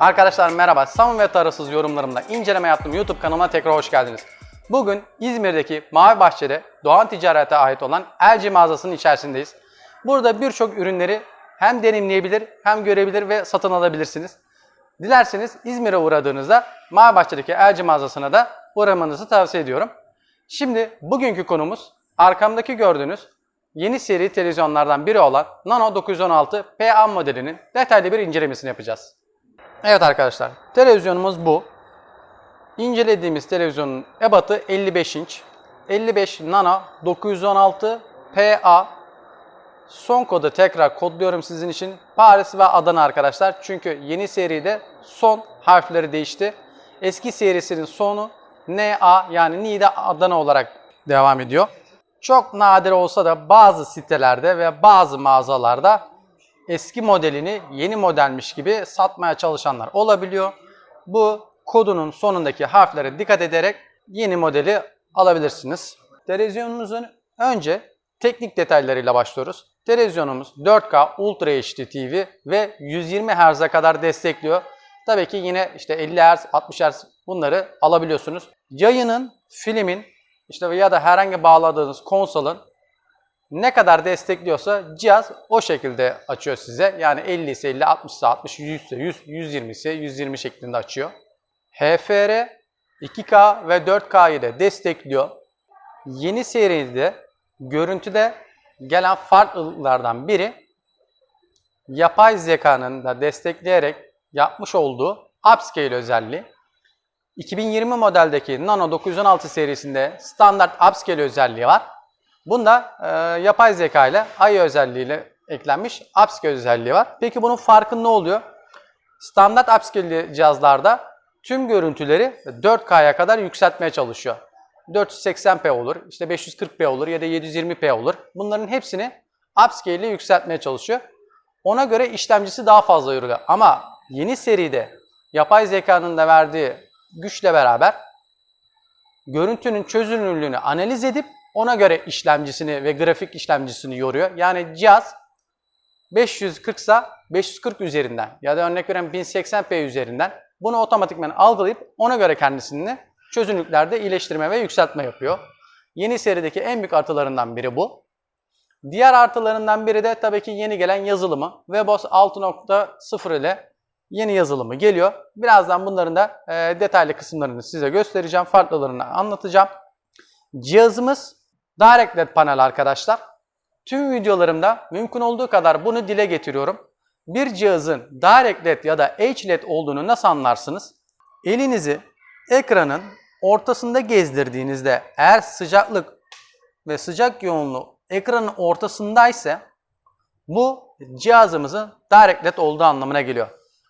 Arkadaşlar merhaba. Samim ve tarafsız yorumlarımla inceleme yaptığım YouTube kanalıma tekrar hoş geldiniz. Bugün İzmir'deki Mavi Bahçe'de Doğan Ticaret'e ait olan LG mağazasının içerisindeyiz. Burada birçok ürünleri hem deneyimleyebilir hem görebilir ve satın alabilirsiniz. Dilerseniz İzmir'e uğradığınızda Mavi Bahçe'deki LG mağazasına da uğramanızı tavsiye ediyorum. Şimdi bugünkü konumuz arkamdaki gördüğünüz yeni seri televizyonlardan biri olan Nano 916 PA modelinin detaylı bir incelemesini yapacağız. Evet arkadaşlar, televizyonumuz bu. İncelediğimiz televizyonun ebatı 55 inç. 55 Nano 916 PA. Son kodu tekrar kodluyorum sizin için. Paris ve Adana arkadaşlar. Çünkü yeni seride son harfleri değişti. Eski serisinin sonu NA yani Nide Adana olarak devam ediyor. Çok nadir olsa da bazı sitelerde ve bazı mağazalarda eski modelini yeni modelmiş gibi satmaya çalışanlar olabiliyor. Bu kodunun sonundaki harflere dikkat ederek yeni modeli alabilirsiniz. Televizyonumuzun önce teknik detaylarıyla başlıyoruz. Televizyonumuz 4K Ultra HD TV ve 120 Hz'e kadar destekliyor. Tabii ki yine işte 50 Hz, 60 Hz bunları alabiliyorsunuz. Yayının, filmin işte ya da herhangi bağladığınız konsolun ne kadar destekliyorsa cihaz o şekilde açıyor size. Yani 50 ise 50, 60 ise 60, 100 ise 100, 120 ise 120 şeklinde açıyor. HFR 2K ve 4K'yı da destekliyor. Yeni seride görüntüde gelen farklılıklardan biri yapay zekanın da destekleyerek yapmış olduğu upscale özelliği. 2020 modeldeki Nano 916 serisinde standart upscale özelliği var. Bunda e, yapay zeka ile AI özelliğiyle eklenmiş upscale özelliği var. Peki bunun farkı ne oluyor? Standart upscale cihazlarda tüm görüntüleri 4K'ya kadar yükseltmeye çalışıyor. 480p olur, işte 540p olur ya da 720p olur. Bunların hepsini upscale ile yükseltmeye çalışıyor. Ona göre işlemcisi daha fazla yoruluyor. Ama yeni seride yapay zekanın da verdiği güçle beraber görüntünün çözünürlüğünü analiz edip ona göre işlemcisini ve grafik işlemcisini yoruyor. Yani cihaz 540 ise 540 üzerinden ya da örnek veriyorum 1080p üzerinden bunu otomatikman algılayıp ona göre kendisini çözünürlüklerde iyileştirme ve yükseltme yapıyor. Yeni serideki en büyük artılarından biri bu. Diğer artılarından biri de tabii ki yeni gelen yazılımı. WebOS 6.0 ile yeni yazılımı geliyor. Birazdan bunların da e, detaylı kısımlarını size göstereceğim. Farklılarını anlatacağım. Cihazımız Direct LED panel arkadaşlar. Tüm videolarımda mümkün olduğu kadar bunu dile getiriyorum. Bir cihazın Direct LED ya da HLED olduğunu nasıl anlarsınız? Elinizi ekranın ortasında gezdirdiğinizde eğer sıcaklık ve sıcak yoğunluğu ekranın ortasındaysa bu cihazımızın Direct LED olduğu anlamına geliyor.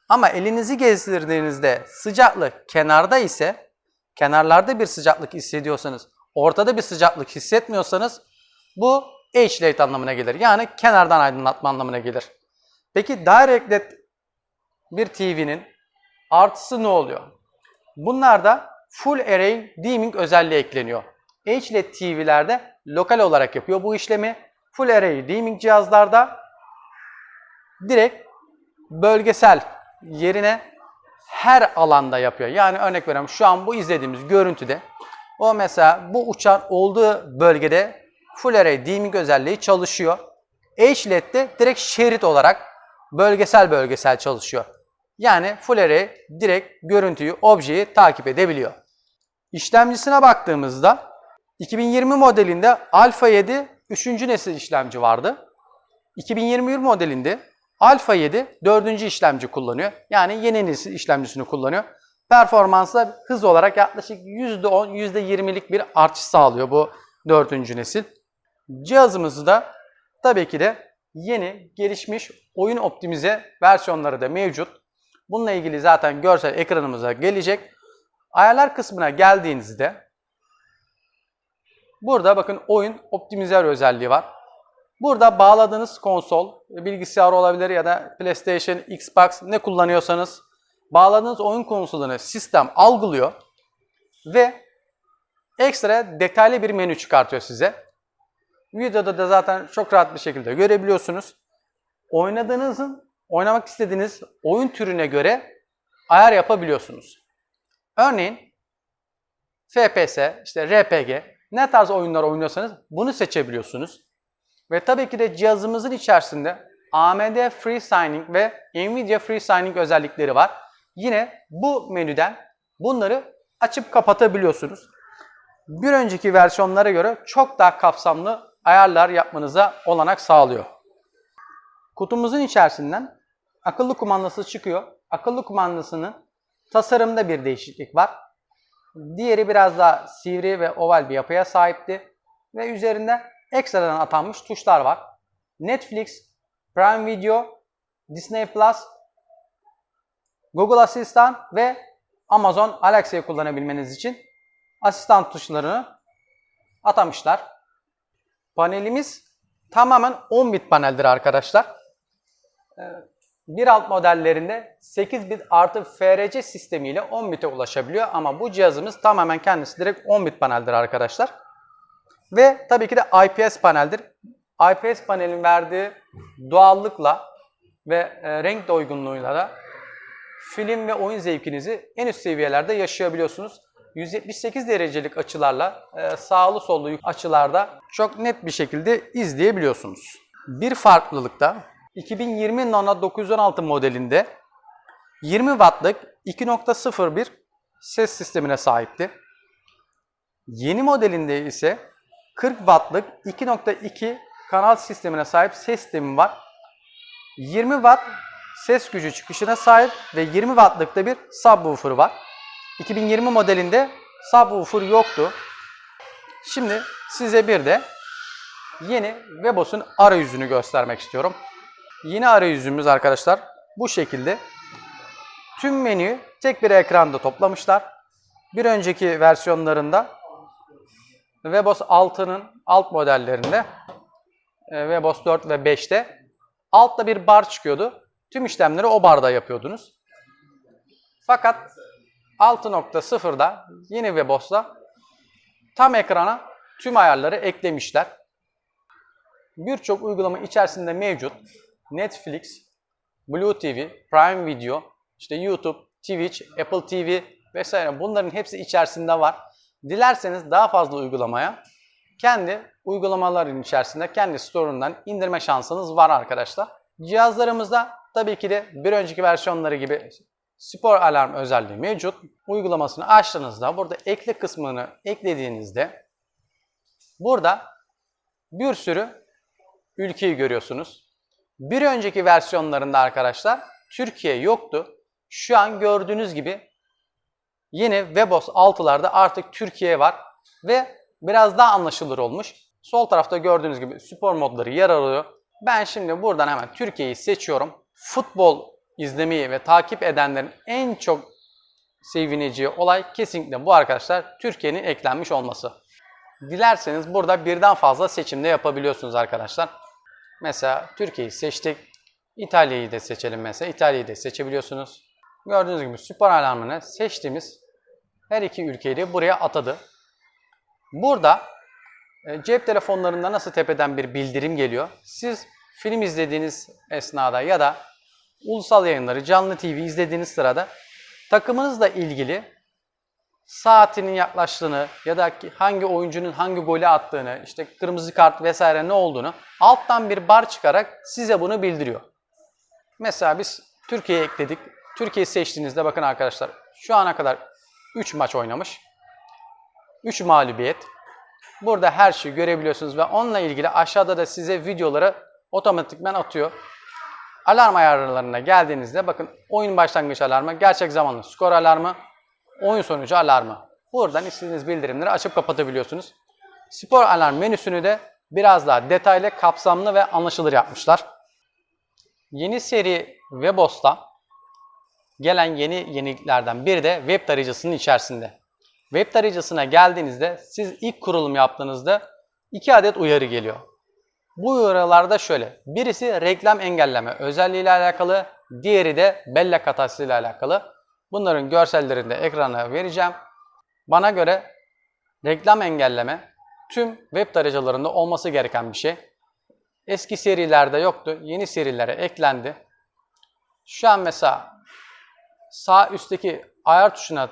Ama elinizi gezdirdiğinizde sıcaklık kenarda ise kenarlarda bir sıcaklık hissediyorsanız ortada bir sıcaklık hissetmiyorsanız bu H-LED anlamına gelir. Yani kenardan aydınlatma anlamına gelir. Peki Direct LED bir TV'nin artısı ne oluyor? Bunlarda Full Array Dimming özelliği ekleniyor. HLED TV'lerde lokal olarak yapıyor bu işlemi. Full Array Dimming cihazlarda direkt bölgesel yerine her alanda yapıyor. Yani örnek veriyorum şu an bu izlediğimiz görüntüde o mesela bu uçan olduğu bölgede Full Array Dimming özelliği çalışıyor. HLED'de direkt şerit olarak bölgesel bölgesel çalışıyor. Yani Full Array direkt görüntüyü, objeyi takip edebiliyor. İşlemcisine baktığımızda 2020 modelinde Alpha 7 3. nesil işlemci vardı. 2021 modelinde Alpha 7 4. işlemci kullanıyor. Yani yeni nesil işlemcisini kullanıyor. Performansla hız olarak yaklaşık %10, %20'lik bir artış sağlıyor bu 4. nesil. Cihazımızda da tabii ki de yeni gelişmiş oyun optimize versiyonları da mevcut. Bununla ilgili zaten görsel ekranımıza gelecek. Ayarlar kısmına geldiğinizde burada bakın oyun optimizer özelliği var. Burada bağladığınız konsol, bilgisayar olabilir ya da PlayStation, Xbox ne kullanıyorsanız bağladığınız oyun konsolunu sistem algılıyor ve ekstra detaylı bir menü çıkartıyor size. Videoda da zaten çok rahat bir şekilde görebiliyorsunuz. Oynadığınızın, oynamak istediğiniz oyun türüne göre ayar yapabiliyorsunuz. Örneğin FPS, işte RPG, ne tarz oyunlar oynuyorsanız bunu seçebiliyorsunuz. Ve tabii ki de cihazımızın içerisinde AMD FreeSigning ve Nvidia FreeSigning özellikleri var. Yine bu menüden bunları açıp kapatabiliyorsunuz. Bir önceki versiyonlara göre çok daha kapsamlı ayarlar yapmanıza olanak sağlıyor. Kutumuzun içerisinden akıllı kumandası çıkıyor. Akıllı kumandasının tasarımda bir değişiklik var. Diğeri biraz daha sivri ve oval bir yapıya sahipti. Ve üzerinde ekstradan atanmış tuşlar var. Netflix, Prime Video, Disney Plus, Google Asistan ve Amazon Alexa'yı kullanabilmeniz için asistan tuşlarını atamışlar. Panelimiz tamamen 10 bit paneldir arkadaşlar. Ee, Bir alt modellerinde 8 bit artı FRC sistemiyle 10 bite ulaşabiliyor ama bu cihazımız tamamen kendisi direkt 10 bit paneldir arkadaşlar. Ve tabii ki de IPS paneldir. IPS panelin verdiği doğallıkla ve e, renk doygunluğuyla da film ve oyun zevkinizi en üst seviyelerde yaşayabiliyorsunuz. 178 derecelik açılarla e, sağlı sollu açılarda çok net bir şekilde izleyebiliyorsunuz. Bir farklılık da 2020 Nano 916 modelinde 20 wattlık 2.01 ses sistemine sahipti. Yeni modelinde ise 40 wattlık 2.2 kanal sistemine sahip ses sistemi var. 20 watt ses gücü çıkışına sahip ve 20 wattlık da bir subwoofer var. 2020 modelinde subwoofer yoktu. Şimdi size bir de yeni Webos'un arayüzünü göstermek istiyorum. Yeni arayüzümüz arkadaşlar bu şekilde. Tüm menüyü tek bir ekranda toplamışlar. Bir önceki versiyonlarında Webos 6'nın alt modellerinde e, Webos 4 ve 5'te altta bir bar çıkıyordu. Tüm işlemleri o barda yapıyordunuz. Fakat 6.0'da yeni Webos'ta tam ekrana tüm ayarları eklemişler. Birçok uygulama içerisinde mevcut. Netflix, Blue TV, Prime Video, işte YouTube, Twitch, Apple TV vesaire bunların hepsi içerisinde var. Dilerseniz daha fazla uygulamaya kendi uygulamaların içerisinde kendi store'undan indirme şansınız var arkadaşlar. Cihazlarımızda tabii ki de bir önceki versiyonları gibi spor alarm özelliği mevcut. Uygulamasını açtığınızda burada ekle kısmını eklediğinizde burada bir sürü ülkeyi görüyorsunuz. Bir önceki versiyonlarında arkadaşlar Türkiye yoktu. Şu an gördüğünüz gibi yeni Webos 6'larda artık Türkiye var ve biraz daha anlaşılır olmuş. Sol tarafta gördüğünüz gibi spor modları yer alıyor. Ben şimdi buradan hemen Türkiye'yi seçiyorum. Futbol izlemeyi ve takip edenlerin en çok sevineceği olay kesinlikle bu arkadaşlar Türkiye'nin eklenmiş olması. Dilerseniz burada birden fazla seçimde yapabiliyorsunuz arkadaşlar. Mesela Türkiye'yi seçtik. İtalya'yı da seçelim mesela. İtalya'yı da seçebiliyorsunuz. Gördüğünüz gibi spor alarmını seçtiğimiz her iki ülkeyi de buraya atadı. Burada e, cep telefonlarında nasıl tepeden bir bildirim geliyor. Siz film izlediğiniz esnada ya da ulusal yayınları, canlı TV izlediğiniz sırada takımınızla ilgili saatinin yaklaştığını ya da hangi oyuncunun hangi golü attığını, işte kırmızı kart vesaire ne olduğunu alttan bir bar çıkarak size bunu bildiriyor. Mesela biz Türkiye'ye ekledik. Türkiye'yi seçtiğinizde bakın arkadaşlar şu ana kadar 3 maç oynamış. 3 mağlubiyet. Burada her şeyi görebiliyorsunuz ve onunla ilgili aşağıda da size videoları otomatikmen atıyor. Alarm ayarlarına geldiğinizde bakın oyun başlangıç alarmı, gerçek zamanlı skor alarmı, oyun sonucu alarmı. Buradan istediğiniz bildirimleri açıp kapatabiliyorsunuz. Spor alarm menüsünü de biraz daha detaylı, kapsamlı ve anlaşılır yapmışlar. Yeni seri Webos'ta gelen yeni yeniliklerden biri de web tarayıcısının içerisinde. Web tarayıcısına geldiğinizde siz ilk kurulum yaptığınızda iki adet uyarı geliyor. Bu uyarılarda şöyle. Birisi reklam engelleme özelliği ile alakalı, diğeri de bellek hatası ile alakalı. Bunların görsellerini de ekrana vereceğim. Bana göre reklam engelleme tüm web tarayıcılarında olması gereken bir şey. Eski serilerde yoktu. Yeni serilere eklendi. Şu an mesela sağ üstteki ayar tuşuna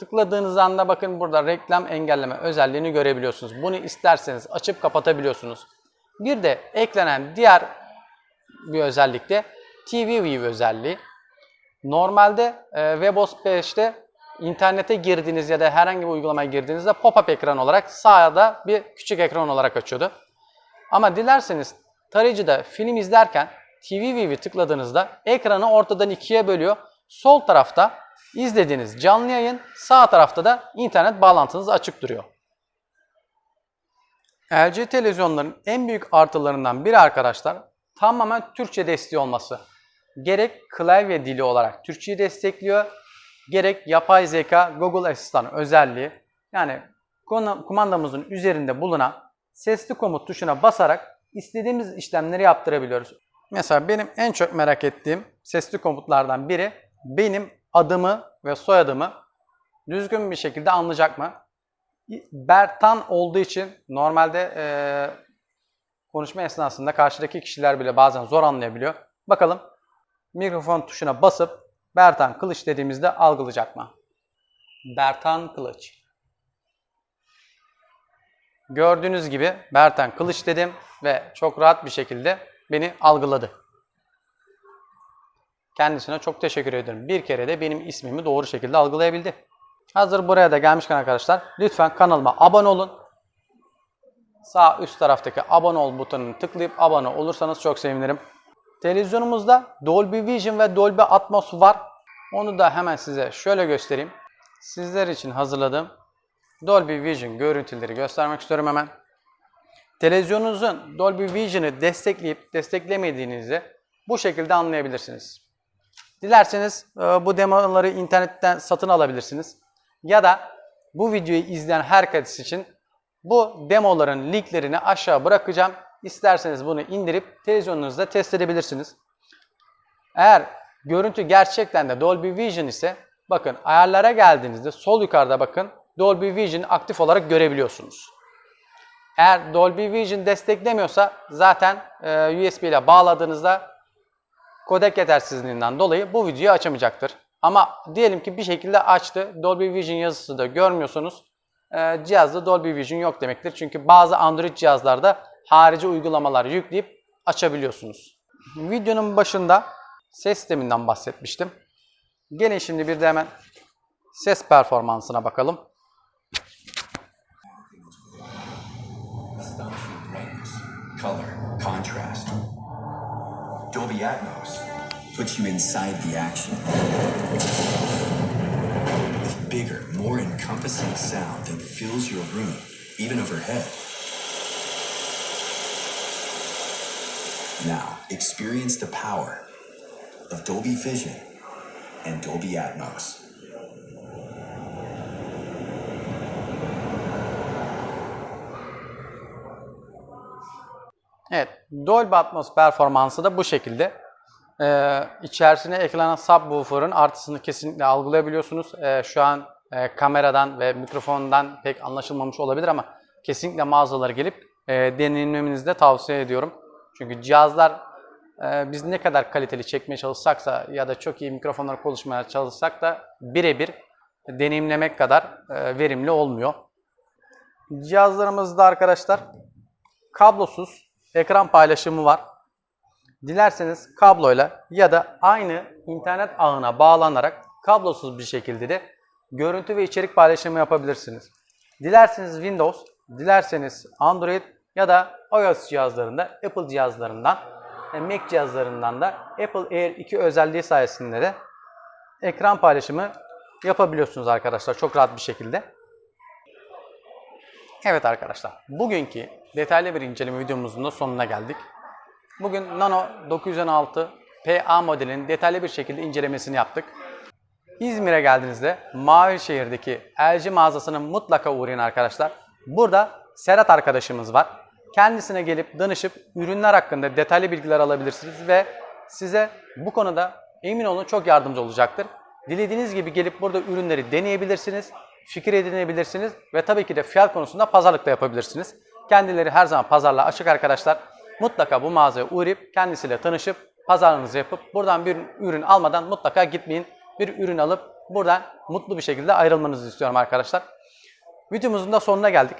tıkladığınız anda bakın burada reklam engelleme özelliğini görebiliyorsunuz. Bunu isterseniz açıp kapatabiliyorsunuz. Bir de eklenen diğer bir özellik de TV View özelliği. Normalde e, WebOS 5'te internete girdiğiniz ya da herhangi bir uygulamaya girdiğinizde pop-up ekran olarak sağda bir küçük ekran olarak açıyordu. Ama dilerseniz tarayıcıda film izlerken TV View'i tıkladığınızda ekranı ortadan ikiye bölüyor. Sol tarafta izlediğiniz canlı yayın, sağ tarafta da internet bağlantınız açık duruyor. LG televizyonların en büyük artılarından biri arkadaşlar tamamen Türkçe desteği olması. Gerek klavye dili olarak Türkçeyi destekliyor, gerek yapay zeka Google Asistan özelliği yani kumandamızın üzerinde bulunan sesli komut tuşuna basarak istediğimiz işlemleri yaptırabiliyoruz. Mesela benim en çok merak ettiğim sesli komutlardan biri benim adımı ve soyadımı düzgün bir şekilde anlayacak mı? Bertan olduğu için normalde eee, konuşma esnasında karşıdaki kişiler bile bazen zor anlayabiliyor. Bakalım mikrofon tuşuna basıp Bertan Kılıç dediğimizde algılayacak mı? Bertan Kılıç. Gördüğünüz gibi Bertan Kılıç dedim ve çok rahat bir şekilde beni algıladı. Kendisine çok teşekkür ederim. Bir kere de benim ismimi doğru şekilde algılayabildi. Hazır buraya da gelmişken arkadaşlar lütfen kanalıma abone olun. Sağ üst taraftaki abone ol butonunu tıklayıp abone olursanız çok sevinirim. Televizyonumuzda Dolby Vision ve Dolby Atmos var. Onu da hemen size şöyle göstereyim. Sizler için hazırladığım Dolby Vision görüntüleri göstermek istiyorum hemen. Televizyonunuzun Dolby Vision'ı destekleyip desteklemediğinizi bu şekilde anlayabilirsiniz. Dilerseniz e, bu demoları internetten satın alabilirsiniz. Ya da bu videoyu izleyen herkes için bu demoların linklerini aşağı bırakacağım. İsterseniz bunu indirip televizyonunuzda test edebilirsiniz. Eğer görüntü gerçekten de Dolby Vision ise bakın ayarlara geldiğinizde sol yukarıda bakın Dolby Vision aktif olarak görebiliyorsunuz. Eğer Dolby Vision desteklemiyorsa zaten e, USB ile bağladığınızda kodek yetersizliğinden dolayı bu videoyu açamayacaktır. Ama diyelim ki bir şekilde açtı. Dolby Vision yazısı da görmüyorsunuz. E, cihazda Dolby Vision yok demektir. Çünkü bazı Android cihazlarda harici uygulamalar yükleyip açabiliyorsunuz. Videonun başında ses sisteminden bahsetmiştim. Gelin şimdi bir de hemen ses performansına bakalım. color, contrast. Dolby Atmos puts you inside the action. With bigger, more encompassing sound that fills your room, even overhead. Now, experience the power of Dolby Vision and Dolby Atmos. Evet, Dolby Atmos performansı da bu şekilde. Ee, içerisine eklenen subwoofer'ın artısını kesinlikle algılayabiliyorsunuz. Ee, şu an e, kameradan ve mikrofondan pek anlaşılmamış olabilir ama kesinlikle mağazalara gelip e, deneyimlemenizi de tavsiye ediyorum. Çünkü cihazlar e, biz ne kadar kaliteli çekmeye çalışsaksa ya da çok iyi mikrofonlar konuşmaya çalışsak da birebir deneyimlemek kadar e, verimli olmuyor. Cihazlarımızda arkadaşlar kablosuz ekran paylaşımı var. Dilerseniz kabloyla ya da aynı internet ağına bağlanarak kablosuz bir şekilde de görüntü ve içerik paylaşımı yapabilirsiniz. Dilerseniz Windows, dilerseniz Android ya da iOS cihazlarında, Apple cihazlarından, e, Mac cihazlarından da Apple Air 2 özelliği sayesinde de ekran paylaşımı yapabiliyorsunuz arkadaşlar çok rahat bir şekilde. Evet arkadaşlar, bugünkü detaylı bir inceleme videomuzun da sonuna geldik. Bugün Nano 916 PA modelinin detaylı bir şekilde incelemesini yaptık. İzmir'e geldiğinizde Mavişehir'deki LG mağazasına mutlaka uğrayın arkadaşlar. Burada Serhat arkadaşımız var. Kendisine gelip danışıp ürünler hakkında detaylı bilgiler alabilirsiniz ve size bu konuda emin olun çok yardımcı olacaktır. Dilediğiniz gibi gelip burada ürünleri deneyebilirsiniz, fikir edinebilirsiniz ve tabii ki de fiyat konusunda pazarlık da yapabilirsiniz. Kendileri her zaman pazarlığa açık arkadaşlar. Mutlaka bu mağazaya uğrayıp kendisiyle tanışıp pazarlığınızı yapıp buradan bir ürün almadan mutlaka gitmeyin. bir ürün alıp buradan mutlu bir şekilde ayrılmanızı istiyorum arkadaşlar. Videomuzun da sonuna geldik.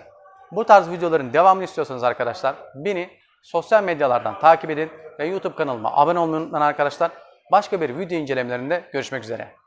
Bu tarz videoların devamını istiyorsanız arkadaşlar beni sosyal medyalardan takip edin ve YouTube kanalıma abone olmayı unutmayın arkadaşlar. Başka bir video incelemelerinde görüşmek üzere.